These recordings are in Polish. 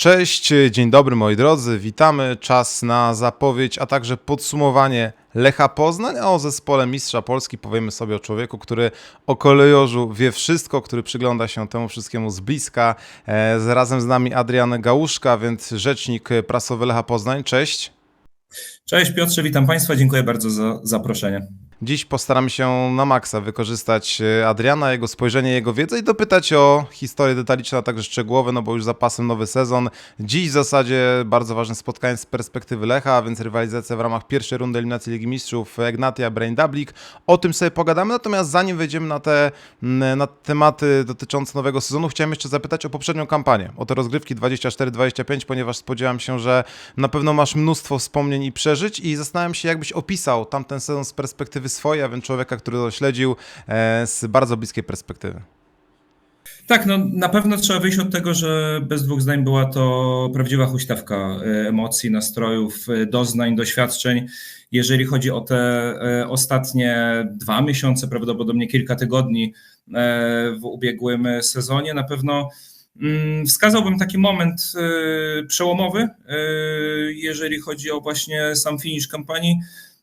Cześć, dzień dobry moi drodzy, witamy. Czas na zapowiedź, a także podsumowanie Lecha Poznań, a o zespole Mistrza Polski powiemy sobie o człowieku, który o kolejorzu wie wszystko, który przygląda się temu wszystkiemu z bliska. E, razem z nami Adrian Gałuszka, więc rzecznik prasowy Lecha Poznań. Cześć. Cześć Piotrze, witam Państwa, dziękuję bardzo za zaproszenie. Dziś postaramy się na maksa wykorzystać e, Adriana, jego spojrzenie, jego wiedzę i dopytać o historię detaliczną, a także szczegółowe, no bo już za pasem nowy sezon. Dziś w zasadzie bardzo ważne spotkanie z perspektywy Lecha, a więc rywalizacja w ramach pierwszej rundy eliminacji Ligi Mistrzów Egnatia, Brain Dublik. O tym sobie pogadamy, natomiast zanim wejdziemy na te na tematy dotyczące nowego sezonu, chciałem jeszcze zapytać o poprzednią kampanię, o te rozgrywki 24-25, ponieważ spodziewam się, że na pewno masz mnóstwo wspomnień i przeżyć i zastanawiam się, jakbyś opisał tamten sezon z perspektywy swojej, a więc człowieka, który to śledził e, z bardzo bliskiej perspektywy. Tak, no na pewno trzeba wyjść od tego, że bez dwóch zdań była to prawdziwa huśtawka e, emocji, nastrojów, e, doznań, doświadczeń. Jeżeli chodzi o te ostatnie dwa miesiące, prawdopodobnie kilka tygodni w ubiegłym sezonie, na pewno mm, wskazałbym taki moment przełomowy, jeżeli chodzi o właśnie sam finisz kampanii.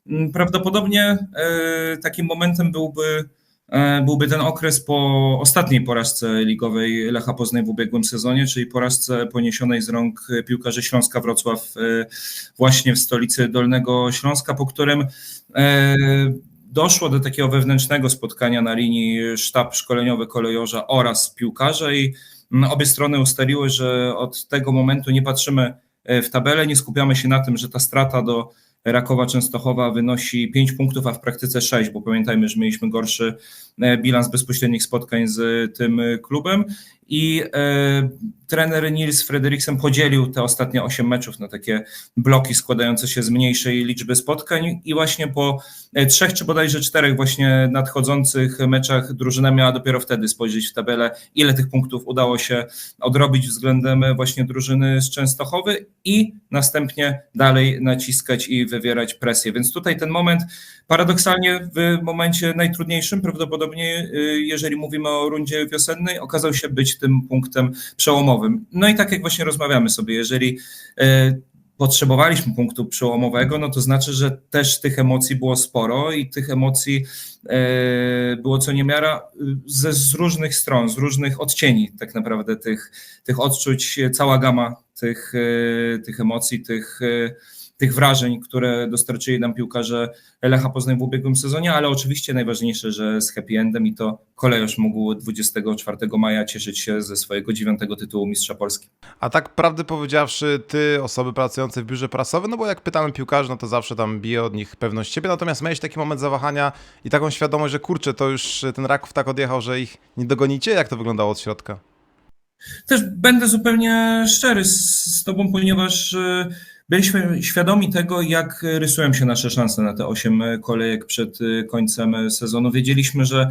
Mm, Prawdopodobnie e, takim momentem byłby E, byłby ten okres po ostatniej porażce ligowej Lecha Poznań w ubiegłym sezonie, czyli porażce poniesionej z rąk piłkarzy Śląska Wrocław e, właśnie w stolicy Dolnego Śląska, po którym doszło do takiego wewnętrznego spotkania na linii sztab szkoleniowy kolejorza oraz piłkarza i mm, obie strony ustaliły, że od tego momentu nie patrzymy w tabelę, nie skupiamy się na tym, że ta strata do Rakowa Częstochowa wynosi 5 punktów, a w praktyce 6, bo pamiętajmy, że mieliśmy gorszy bilans bezpośrednich spotkań z tym e, klubem i e, trener Nils Frederiksen podzielił te ostatnie 8 meczów na takie bloki składające się z mniejszej liczby spotkań i właśnie po e, trzech czy bodajże czterech właśnie nadchodzących meczach drużyna miała dopiero wtedy spojrzeć w tabelę, ile tych punktów udało się odrobić względem właśnie drużyny z Częstochowy i następnie dalej naciskać i wywierać presję. Więc tutaj ten moment paradoksalnie w momencie najtrudniejszym prawdopodobnie, y, jeżeli mówimy o rundzie wiosennej, okazał się być tym punktem przełomowym. No i tak jak właśnie rozmawiamy sobie, jeżeli y, potrzebowaliśmy punktu przełomowego, no to znaczy, że też tych emocji było sporo i tych emocji y, było co niemiara ze, z różnych stron, z różnych odcieni tak naprawdę tych, tych odczuć, cała gama tych, tych emocji, tych, tych wrażeń, które dostarczyli nam piłkarze Lecha Poznań w ubiegłym sezonie, ale oczywiście najważniejsze, że z happy endem i to kolejorz mógł 24 maja cieszyć się ze swojego dziewiątego tytułu Mistrza Polski. A tak prawdę powiedziawszy, ty, osoby pracujące w biurze prasowym, no bo jak pytamy piłkarzy, no to zawsze tam bije od nich pewność siebie, natomiast miałeś taki moment zawahania i taką świadomość, że kurczę, to już ten Raków tak odjechał, że ich nie dogonicie? Jak to wyglądało od środka? Też będę zupełnie szczery z, z Tobą, ponieważ e, byliśmy świadomi tego, jak rysują się nasze szanse na te 8 kolejek przed końcem sezonu. Wiedzieliśmy, że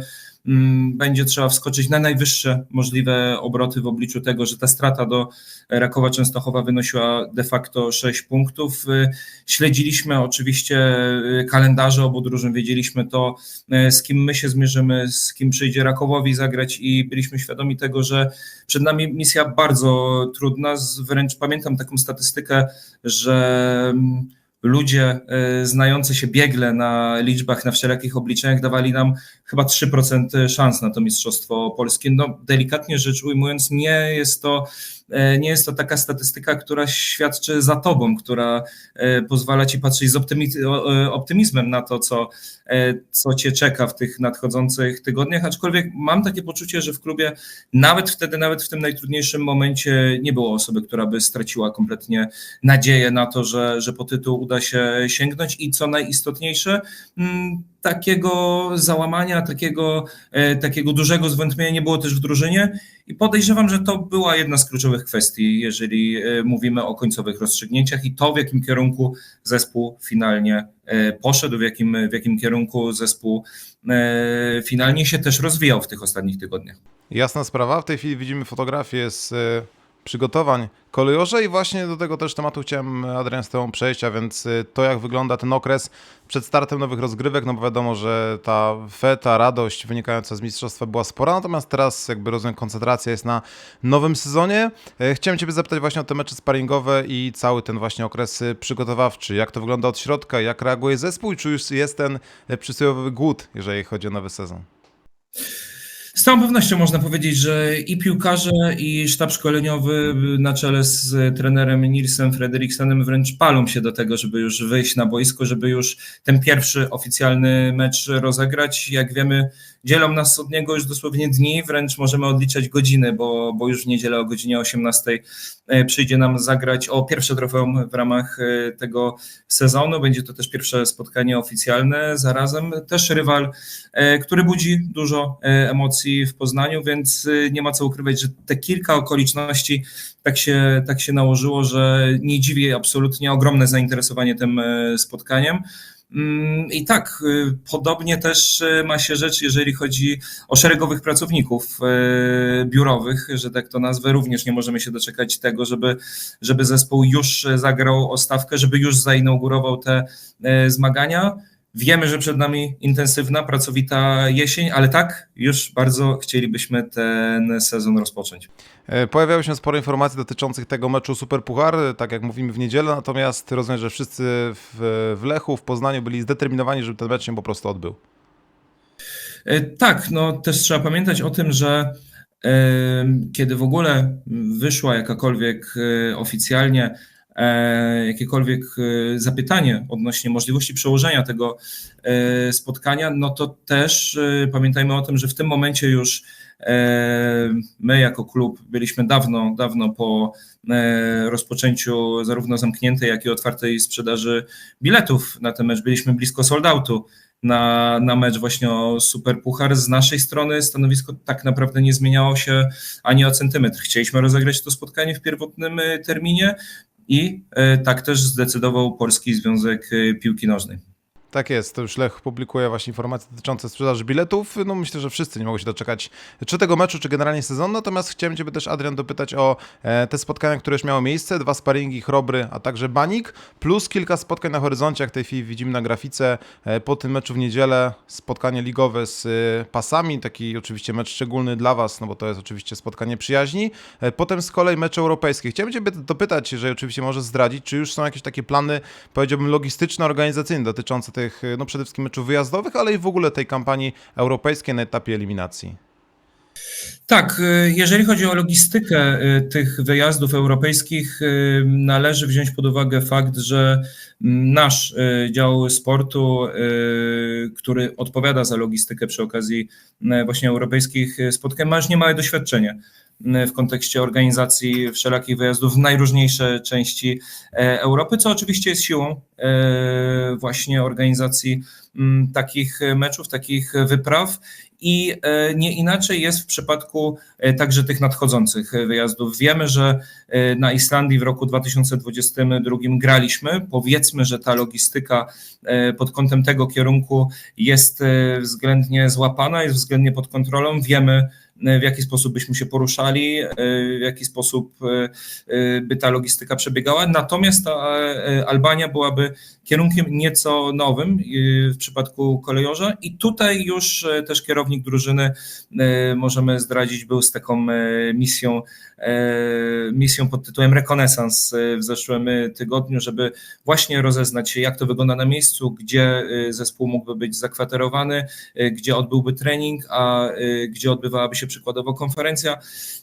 będzie trzeba wskoczyć na najwyższe możliwe obroty w obliczu tego, że ta strata do Rakowa Częstochowa wynosiła de facto 6 punktów. E, Śledziliśmy oczywiście e, kalendarze obu drużyn, wiedzieliśmy to, e, z kim my się zmierzymy, z kim przyjdzie Rakowowi zagrać i byliśmy świadomi tego, że przed nami misja bardzo trudna. Wręcz pamiętam taką statystykę, że mm, ludzie e, znający się biegle na liczbach, na wszelakich obliczeniach dawali nam chyba 3% szans na to Mistrzostwo Polskie. No, delikatnie rzecz ujmując, nie jest to nie jest to taka statystyka, która świadczy za tobą, która e, pozwala ci patrzeć z e, optymizmem na to, co, e, co cię czeka w tych nadchodzących tygodniach, aczkolwiek mam takie poczucie, że w klubie nawet wtedy, nawet w tym najtrudniejszym momencie nie było osoby, która by straciła kompletnie nadzieję na to, że, że po tytuł uda się sięgnąć. I co najistotniejsze, mm, takiego załamania, takiego, e, takiego dużego zwątpienia nie było też w drużynie i podejrzewam, że to była jedna z kluczowych kwestii, jeżeli e, mówimy o końcowych rozstrzygnięciach i to, w jakim kierunku zespół finalnie e, poszedł, w jakim, w jakim kierunku zespół finalnie się też rozwijał w tych ostatnich tygodniach. Jasna sprawa, w tej chwili widzimy fotografię z przygotowań kolejorze i właśnie do tego też tematu chciałem Adrian z Tobą przejść, a więc y, to jak wygląda ten okres przed startem nowych rozgrywek, no bo wiadomo, że ta feta, radość wynikająca z mistrzostwa była spora, natomiast teraz jakby rozumiem koncentracja jest na nowym sezonie. E, Chciałem Ciebie zapytać właśnie o te mecze sparingowe i cały ten właśnie okres y, przygotowawczy. Jak to wygląda od środka, jak reaguje zespół i czy już jest ten przysłowiowy głód, jeżeli chodzi o nowy sezon? Z całą pewnością można powiedzieć, że i piłkarze, i sztab szkoleniowy na czele z trenerem Nilsem Frederiksenem wręcz palą się do tego, żeby już wyjść na boisko, żeby już ten pierwszy oficjalny mecz rozegrać. Jak wiemy, dzielą nas od niego już dosłownie dni, wręcz możemy odliczać godziny, bo, bo już w niedzielę o godzinie 18 e, przyjdzie nam zagrać o pierwsze trofeum w ramach e, tego sezonu. Będzie to też pierwsze spotkanie oficjalne, zarazem też rywal, e, który budzi dużo e, w Poznaniu, więc e, nie ma co ukrywać, że te kilka okoliczności tak się, tak się nałożyło, że nie dziwi absolutnie ogromne zainteresowanie tym e, spotkaniem. Mm, I tak, y, podobnie też y, ma się rzecz, jeżeli chodzi o szeregowych pracowników y, biurowych, że tak to nazwę. Również nie możemy się doczekać tego, żeby, żeby zespół już zagrał o stawkę, żeby już zainaugurował te zmagania. Wiemy, że przed nami intensywna, pracowita jesień, ale tak, już bardzo chcielibyśmy ten sezon rozpocząć. E, Pojawiały się sporo informacji dotyczących tego meczu Super Puchar, e, tak jak mówimy w niedzielę, natomiast rozumiem, że wszyscy w, Lechu, w Poznaniu byli zdeterminowani, żeby ten mecz się po prostu odbył. E, Tak, no też trzeba pamiętać o tym, że kiedy w ogóle wyszła jakakolwiek oficjalnie jakiekolwiek e, zapytanie odnośnie możliwości przełożenia tego e, spotkania, no to też e, pamiętajmy o tym, że w tym momencie już e, my jako klub byliśmy dawno, dawno po e, rozpoczęciu zarówno zamkniętej, jak i otwartej sprzedaży biletów na ten mecz. Byliśmy blisko sold outu na, na mecz właśnie o Super Puchar. Z naszej strony stanowisko tak naprawdę nie zmieniało się ani o centymetr. Chcieliśmy rozegrać to spotkanie w pierwotnym e, terminie i e, tak też zdecydował Polski Związek e, Piłki Nożnej. Tak jest, to już Lech publikuje właśnie informacje dotyczące sprzedaży biletów. No myślę, że wszyscy nie mogą się doczekać czy tego meczu, czy generalnie sezonu. Natomiast chciałem Ciebie też, Adrian, dopytać o e, te spotkania, które już miały miejsce. Dwa sparingi, Chrobry, a także Banik, plus kilka spotkań na horyzoncie, jak w tej chwili widzimy na grafice. E, po tym meczu w niedzielę spotkanie ligowe z e, pasami, taki oczywiście mecz szczególny dla Was, no bo to jest oczywiście spotkanie przyjaźni. Potem z kolei mecz europejski. Chciałem Ciebie dopytać, jeżeli oczywiście możesz zdradzić, czy już są jakieś takie plany, powiedziałbym, logistyczne, organizacyjne dotyczące tych, no przede wszystkim meczów wyjazdowych, ale i w ogóle tej kampanii europejskiej na etapie eliminacji. Tak, y, jeżeli chodzi o logistykę y, tych wyjazdów europejskich, należy wziąć pod uwagę fakt, że nasz dział sportu, który odpowiada za logistykę przy okazji właśnie europejskich spotkań, ma już niemałe doświadczenie w kontekście organizacji wszelakich wyjazdów w najróżniejsze części e, Europy, co oczywiście jest siłą e, właśnie organizacji mm, takich meczów, taktakich wypraw. I e, nie inaczej jest w przypadku e, także tych nadchodzących e, wyjazdów. Wiemy, że e, na Islandii w roku 2022 graliśmy. Powiedzmy, że ta logistyka e, pod kątem tego kierunku jest e, względnie złapana, jest względnie pod kontrolą. Wiemy, e, w jaki sposób byśmy się poruszali, e, w jaki sposób e, e, by ta logistyka przebiegała. Natomiast ta e, Albania byłaby kierunkiem nieco nowym e, w przypadku kolejorza i tutaj już e, też kierownik drużyny e, możemy zdradzić był z taką e, misją e, misją pod tytułem Rekonesans e, w zeszłym e, tygodniu, żeby właśnie rozeznać się jak to wygląda na miejscu, gdzie e, zespół mógłby być zakwaterowany, e, gdzie odbyłby trening, a e, gdzie odbywałaby się przykładowo konferencja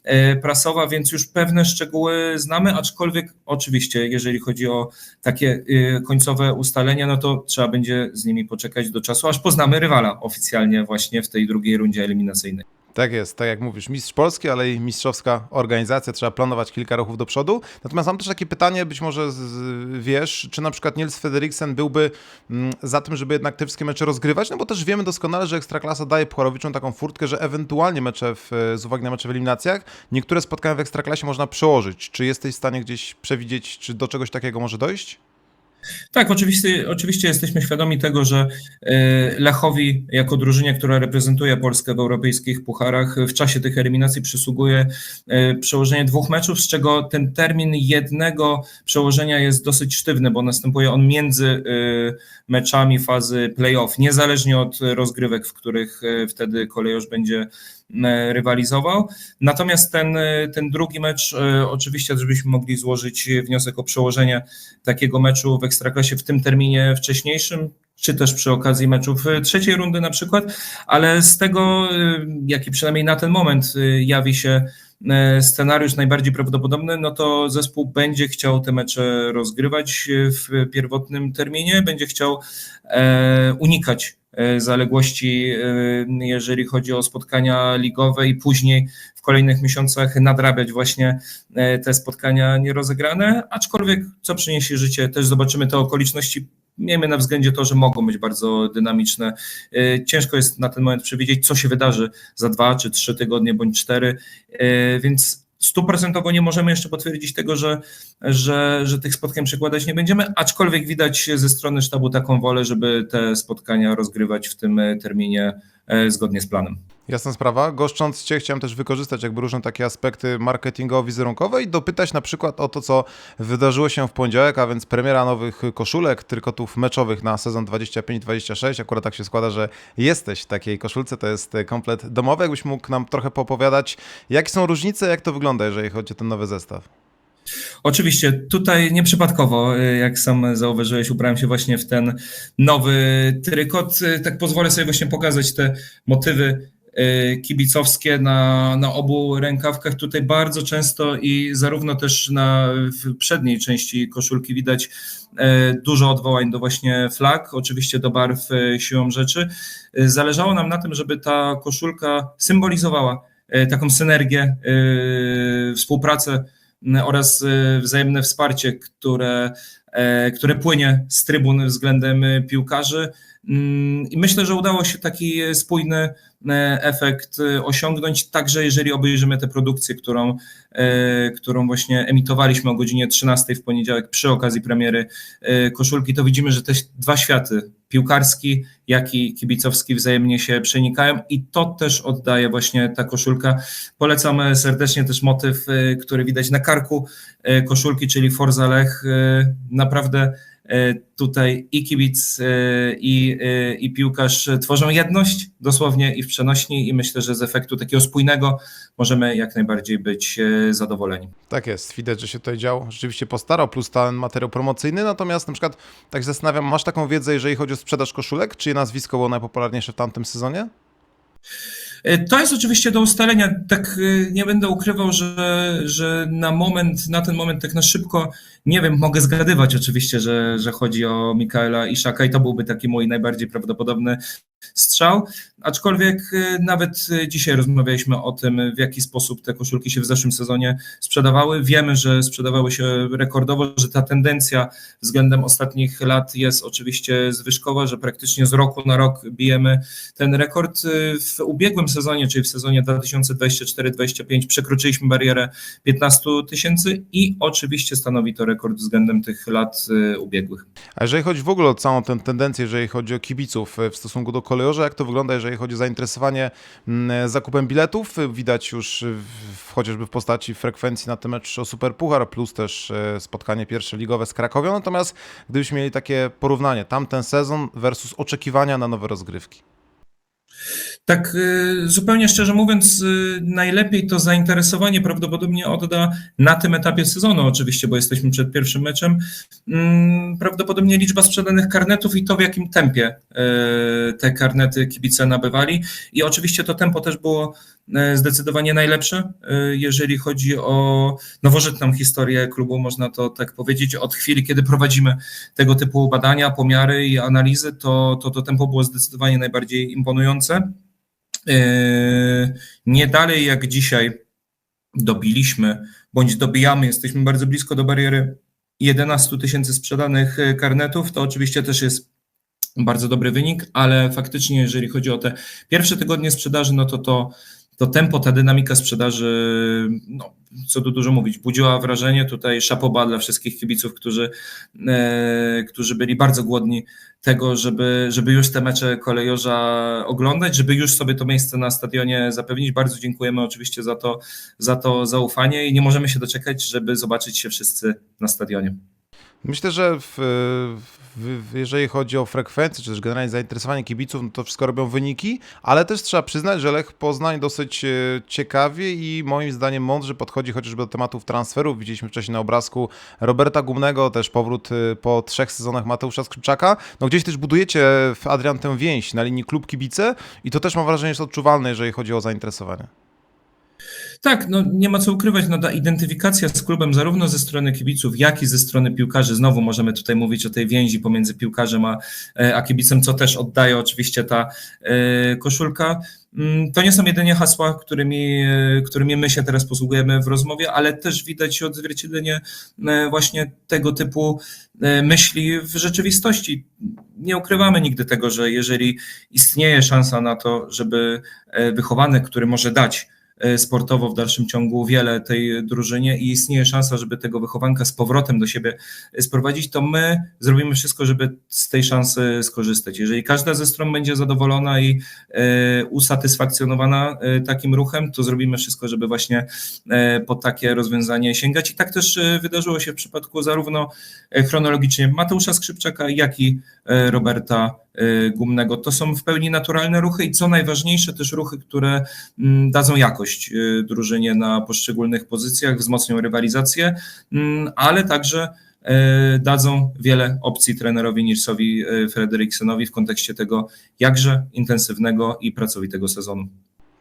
e, prasowa, więc już pewne szczegóły znamy, aczkolwiek oczywiście, jeżeli chodzi o takie e, końcowe ustalenia, no to trzeba będzie z nimi poczekać do czasu, aż poznamy rywala oficjalnie właśnie w tej drugiej rundzie eliminacyjnej. Tak jest, tak jak mówisz, mistrz Polski, ale i mistrzowska organizacja, trzeba planować kilka ruchów do przodu. Natomiast mam też takie pytanie, być może z, wiesz, czy na przykład Niels Frederiksen byłby mm, za tym, żeby jednak te wszystkie mecze rozgrywać, no bo też wiemy doskonale, że Ekstraklasa daje Pucharowiczom taką furtkę, że ewentualnie mecze w, z uwagi na mecze w eliminacjach, niektóre spotkania w Ekstraklasie można przełożyć. Czy jesteś w stanie gdzieś przewidzieć, czy do czegoś takiego może dojść? Tak, oczywiście, oczywiście jesteśmy świadomi tego, że e, Lechowi jako drużynie, która reprezentuje Polskę w europejskich pucharach, w czasie tych eliminacji przysługuje e, przełożenie dwóch meczów, z czego ten termin jednego przełożenia jest dosyć sztywny, bo następuje on między e, meczami fazy playoff, niezależnie od rozgrywek, w których wtedy kolejorz będzie rywalizował. Natomiast ten, ten drugi mecz, oczywiście, żebyśmy mogli złożyć wniosek o przełożenie takiego meczu w Ekstraklasie w tym terminie wcześniejszym, czy też przy okazji meczów trzeciej rundy na przykład, ale z tego, jaki przynajmniej na ten moment jawi się scenariusz najbardziej prawdopodobny, no to zespół będzie chciał te mecze rozgrywać w pierwotnym terminie, będzie chciał unikać zaległości, jeżeli chodzi o spotkania ligowe i później w kolejnych miesiącach nadrabiać właśnie te spotkania nierozegrane, aczkolwiek co przyniesie życie, też zobaczymy te okoliczności. Miejmy na względzie to, że mogą być bardzo dynamiczne. Ciężko jest na ten moment przewidzieć, co się wydarzy za dwa czy trzy tygodnie bądź cztery, więc stuprocentowo nie możemy jeszcze potwierdzić tego, że, że, że tych spotkań przekładać nie będziemy, aczkolwiek widać ze strony sztabu taką wolę, żeby te spotkania rozgrywać w tym terminie zgodnie z planem. Jasna sprawa. Goszcząc Cię, chciałem też wykorzystać jakby różne takie aspekty marketingowo-wizerunkowe i dopytać na przykład o to, co wydarzyło się w poniedziałek, a więc premiera nowych koszulek, trykotów meczowych na sezon 25-26. Akurat tak się składa, że jesteś w takiej koszulce, to jest komplet domowy. Jakbyś mógł nam trochę popowiadać, jakie są różnice, jak to wygląda, jeżeli chodzi o ten nowy zestaw? Oczywiście, tutaj nieprzypadkowo, jak sam zauważyłeś, ubrałem się właśnie w ten nowy trykot. Tak pozwolę sobie właśnie pokazać te motywy kibicowskie na, na obu rękawkach. Tutaj bardzo często i zarówno też na w przedniej części koszulki widać dużo odwołań do właśnie flag, oczywiście do barw siłą rzeczy. Zależało nam na tym, żeby ta koszulka symbolizowała taką synergię, współpracę oraz wzajemne wsparcie, które, które płynie z trybun względem piłkarzy. I myślę, że udało się taki spójny efekt osiągnąć, także jeżeli obejrzymy tę produkcję, którą, którą właśnie emitowaliśmy o godzinie 13 w poniedziałek przy okazji premiery koszulki, to widzimy, że te dwa światy, piłkarski, jak i kibicowski wzajemnie się przenikają i to też oddaje właśnie ta koszulka. Polecam serdecznie też motyw, który widać na karku koszulki, czyli Forza Lech. Naprawdę tutaj i kibic, i, i piłkarz tworzą jedność dosłownie i w przenośni i myślę, że z efektu takiego spójnego możemy jak najbardziej być zadowoleni. Tak jest, widać, że się tutaj dział rzeczywiście postarał, plus ten materiał promocyjny, natomiast na przykład tak zastanawiam, masz taką wiedzę, jeżeli chodzi o sprzedaż koszulek, czyje nazwisko było najpopularniejsze w tamtym sezonie? To jest oczywiście do ustalenia. Tak nie będę ukrywał, że, że na moment, na ten moment tak na szybko, nie wiem, mogę zgadywać oczywiście, że, że chodzi o Mikaela Iszaka i to byłby taki mój najbardziej prawdopodobny strzał. Aczkolwiek nawet dzisiaj rozmawialiśmy o tym, w jaki sposób te koszulki się w zeszłym sezonie sprzedawały. Wiemy, że sprzedawały się rekordowo, że ta tendencja względem ostatnich lat jest oczywiście zwyżkowa, że praktycznie z roku na rok bijemy ten rekord. W ubiegłym sezonie, czyli w sezonie 2024-2025 przekroczyliśmy barierę 15 tysięcy i oczywiście stanowi to rekord względem tych lat ubiegłych. A jeżeli chodzi w ogóle o całą tę tendencję, jeżeli chodzi o kibiców w stosunku do kolejorza, jak to wygląda, jeżeli chodzi o zainteresowanie zakupem biletów? Widać już w, chociażby w postaci frekwencji na ten mecz o Superpuchar, plus też spotkanie pierwsze ligowe z Krakowią, natomiast gdybyśmy mieli takie porównanie, tamten sezon versus oczekiwania na nowe rozgrywki. Tak, zupełnie szczerze mówiąc, najlepiej to zainteresowanie prawdopodobnie odda na tym etapie sezonu, oczywiście, bo jesteśmy przed pierwszym meczem. Prawdopodobnie liczba sprzedanych karnetów i to, w jakim tempie te karnety kibice nabywali. I oczywiście to tempo też było zdecydowanie najlepsze, jeżeli chodzi o nowożytną historię klubu, można to tak powiedzieć. Od chwili, kiedy prowadzimy tego typu badania, pomiary i analizy, to to, to tempo było zdecydowanie najbardziej imponujące. Nie dalej jak dzisiaj dobiliśmy, bądź dobijamy, jesteśmy bardzo blisko do bariery 11 tysięcy sprzedanych karnetów, to oczywiście też jest bardzo dobry wynik, ale faktycznie jeżeli chodzi o te pierwsze tygodnie sprzedaży, no to to, to tempo, ta dynamika sprzedaży no, co tu dużo mówić, budziła wrażenie. Tutaj szapoba dla wszystkich kibiców, którzy, e, którzy byli bardzo głodni tego, żeby, żeby już te mecze kolejorza oglądać, żeby już sobie to miejsce na stadionie zapewnić. Bardzo dziękujemy oczywiście za to, za to zaufanie i nie możemy się doczekać, żeby zobaczyć się wszyscy na stadionie. Myślę, że w, w, jeżeli chodzi o frekwencję, czy też generalnie zainteresowanie kibiców, no to wszystko robią wyniki, ale też trzeba przyznać, że Lech Poznań dosyć e, ciekawie i moim zdaniem mądrze podchodzi chociażby do tematów transferów. Widzieliśmy wcześniej na obrazku Roberta Gumnego, też powrót e, po trzech sezonach Mateusza Skrzypczaka. No gdzieś też budujecie w Adrian tę więź na linii klub kibice i to też mam wrażenie jest odczuwalne, jeżeli chodzi o zainteresowanie. Tak, no nie ma co ukrywać, no ta identyfikacja z klubem zarówno ze strony kibiców, jak i ze strony piłkarzy, znowu możemy tutaj mówić o tej więzi pomiędzy piłkarzem a, a kibicem, co też oddaje oczywiście ta e, koszulka. Mm, To nie są jedynie hasła, którymi, e, którymi my się teraz posługujemy w rozmowie, ale też widać odzwierciedlenie e, właśnie tego typu e, myśli w rzeczywistości. Nie ukrywamy nigdy tego, że jeżeli istnieje szansa na to, żeby e, wychowany, który może dać e, sportowo w dalszym ciągu wiele tej drużynie i istnieje szansa, żeby tego wychowanka z powrotem do siebie e, sprowadzić, to my zrobimy wszystko, żeby z tej szansy skorzystać. Jeżeli każda ze stron będzie zadowolona i e, usatysfakcjonowana e, takim ruchem, to zrobimy wszystko, żeby właśnie e, po takie rozwiązanie sięgać. I tak też e, wydarzyło się w przypadku zarówno e, chronologicznie Mateusza Skrzypczaka, jak i e, Roberta e, Gumnego. To są w pełni naturalne ruchy i co najważniejsze też ruchy, które mm, dadzą jakość e, drużynie na poszczególnych pozycjach, wzmocnią rywalizację, mm, ale także e, dadzą wiele opcji trenerowi Nilsowi Frederiksenowi w kontekście tego jakże intensywnego i pracowitego sezonu.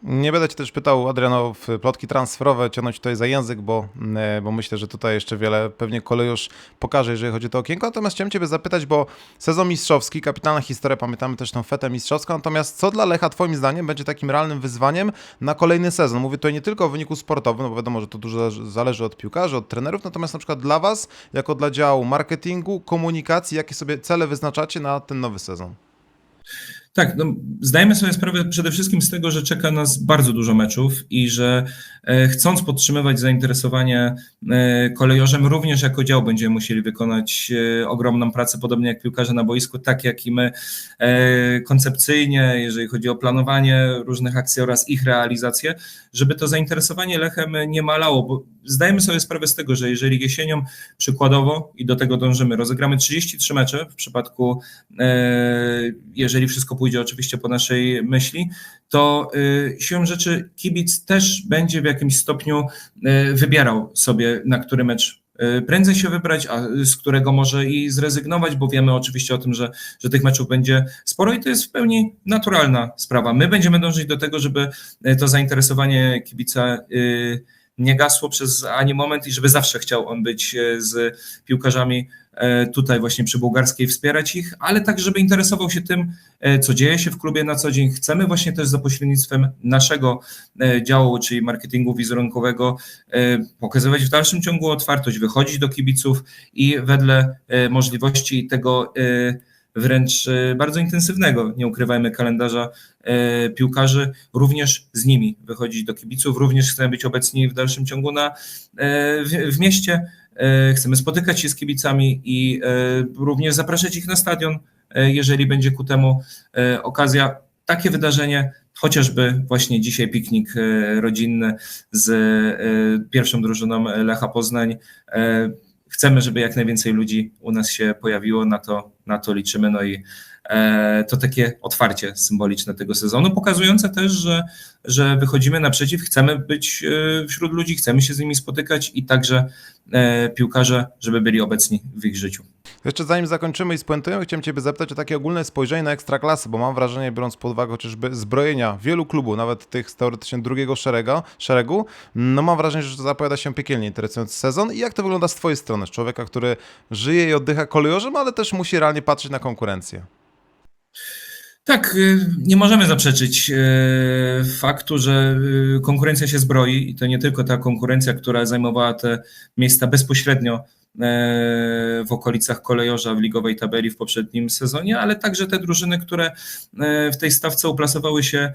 Nie będę Cię też pytał, Adriano, w plotki transferowe ciągnąć tutaj za język, bo, e, bo myślę, że tutaj jeszcze wiele pewnie kolejusz pokaże, jeżeli chodzi o to okienko. Natomiast chciałem Ciebie zapytać, bo sezon mistrzowski, kapitalna historia, pamiętamy też tą fetę mistrzowską, natomiast co dla Lecha Twoim zdaniem będzie takim realnym wyzwaniem na kolejny sezon? Mówię tutaj nie tylko o wyniku sportowym, no bo wiadomo, że to dużo zależy- zależy od piłkarzy, od trenerów, natomiast na przykład dla Was, jako dla działu marketingu, komunikacji, jakie sobie cele wyznaczacie na ten nowy sezon? Tak, no, zdajemy sobie sprawę przede wszystkim z tego, że czeka nas bardzo dużo meczów i że e, chcąc podtrzymywać zainteresowanie e, kolejorzem, również jako dział będziemy musieli wykonać e, ogromną pracę, podobnie jak piłkarze na boisku, tak jak i my koncepcyjnie, jeżeli chodzi o planowanie różnych akcji oraz ich realizację, żeby to zainteresowanie Lechem nie malało, bo zdajemy sobie sprawę z tego, że jeżeli jesienią przykładowo, i do tego dążymy, rozegramy 33 mecze w przypadku, jeżeli wszystko pójdzie oczywiście po naszej myśli, to y, siłą rzeczy kibic też będzie w jakimś stopniu y, wybierał sobie, na który mecz y, prędzej się wybrać, a z którego może i zrezygnować, bo wiemy oczywiście o tym, że, że tych meczów będzie sporo i to jest w pełni naturalna sprawa. My będziemy dążyć do tego, żeby to zainteresowanie kibica y, nie gasło przez ani moment i żeby zawsze chciał on być e, z piłkarzami e, tutaj właśnie przy Bułgarskiej, wspierać ich, ale tak, żeby interesował się tym, e, co dzieje się w klubie na co dzień. Chcemy właśnie też za pośrednictwem naszego działu, czyli marketingu wizerunkowego, pokazywać w dalszym ciągu otwartość, wychodzić do kibiców i wedle możliwości tego wręcz e, bardzo intensywnego, nie ukrywajmy kalendarza e, piłkarzy, również z nimi wychodzić do kibiców, również chcemy być obecni w dalszym ciągu na, e, w, w mieście, chcemy spotykać się z kibicami i również zapraszać ich na stadion, jeżeli będzie ku temu okazja. Takie wydarzenie, chociażby właśnie dzisiaj piknik rodzinny z pierwszą drużyną Lecha Poznań. Chcemy, żeby jak najwięcej ludzi u nas się pojawiło, na to, na to liczymy. No i to takie otwarcie symboliczne tego sezonu, pokazujące też, że, że wychodzimy naprzeciw, chcemy być e, wśród ludzi, chcemy się z nimi spotykać i także e, piłkarze, żeby byli obecni w ich życiu. Jeszcze zanim zakończymy i spuentujemy, chciałem Ciebie zapytać o takie ogólne spojrzenie na ekstraklasy, bo mam wrażenie, biorąc pod uwagę chociażby zbrojenia wielu klubów, nawet tych z teoretycznie drugiego szeregu, szeregu, no mam wrażenie, że to zapowiada się piekielnie interesujący sezon. I jak to wygląda z Twojej strony, z człowieka, który żyje i oddycha kolejorzem, ale też musi realnie patrzeć na konkurencję? Tak, y, nie możemy zaprzeczyć y, faktu, że y, konkurencja się zbroi i to nie tylko ta konkurencja, która zajmowała te miejsca bezpośrednio w okolicach kolejorza w ligowej tabeli w poprzednim sezonie, ale także te drużyny, które w tej stawce uplasowały się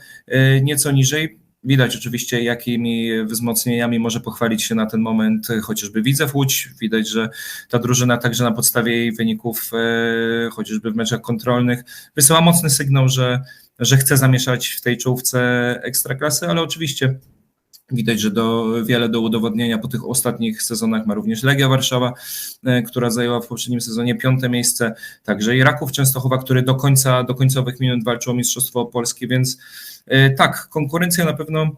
nieco niżej. Widać oczywiście, jakimi wzmocnieniami może pochwalić się na ten moment chociażby Widzew Łódź. Widać, że ta drużyna także na podstawie jej wyników, e, chociażby w meczach kontrolnych, wysyła mocny sygnał, że, że chce zamieszać w tej czołówce ekstraklasy, ale oczywiście Widać, że do, wiele do udowodnienia po tych ostatnich sezonach ma również Legia Warszawa, e, która zajęła w poprzednim sezonie piąte miejsce, także i Raków Częstochowa, który do końca, do końcowych minut walczył o Mistrzostwo Polskie, więc e, tak, konkurencja na pewno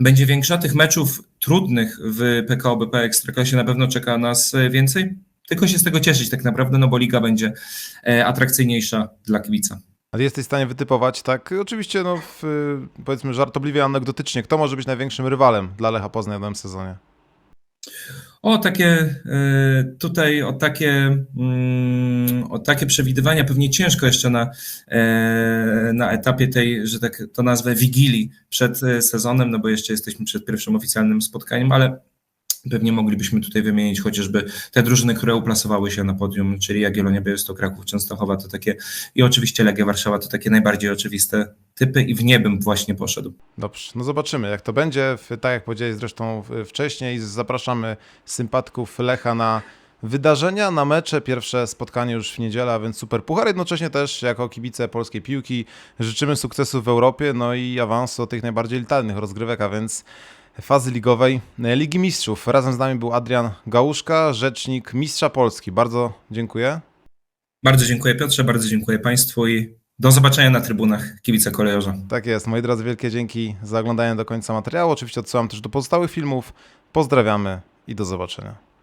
będzie większa. Tych meczów trudnych w PKO BP Ekstraklasie na pewno czeka nas e, więcej. Tylko się z tego cieszyć tak naprawdę, no bo liga będzie atrakcyjniejsza dla kibica. Ale jesteś w stanie wytypować, tak, oczywiście, no, w, powiedzmy żartobliwie anegdotycznie, kto może być największym rywalem dla Lecha Poznań w nowym sezonie? O takie e, tutaj, o takie, mm, o takie przewidywania pewnie ciężko jeszcze na, e, na etapie tej, że tak to nazwę, wigilii przed e, sezonem, no bo jeszcze jesteśmy przed pierwszym oficjalnym spotkaniem, ale pewnie moglibyśmy tutaj wymienić chociażby te drużyny, które uplasowały się na podium, czyli Jagiellonia, Białystok, Kraków, Częstochowa to takie i oczywiście Legia Warszawa to takie najbardziej oczywiste typy i w nie bym właśnie poszedł. Dobrze, no zobaczymy jak to będzie. Tak jak powiedziałeś zresztą wcześniej, zapraszamy sympatków Lecha na wydarzenia, na mecze. Pierwsze spotkanie już w niedzielę, a więc super puchar. Jednocześnie też jako kibice polskiej piłki życzymy sukcesu w Europie, no i awansu do tych najbardziej litalnych rozgrywek, a więc fazy ligowej e, Ligi Mistrzów. Razem z nami był Adrian Gałuszka, rzecznik Mistrza Polski. Bardzo dziękuję. Bardzo dziękuję Piotrze, bardzo dziękuję Państwu i do zobaczenia na trybunach kibice kolejorza. Tak jest. Moi drodzy, wielkie dzięki za oglądanie do końca materiału. Oczywiście odsyłam też do pozostałych filmów. Pozdrawiamy i do zobaczenia.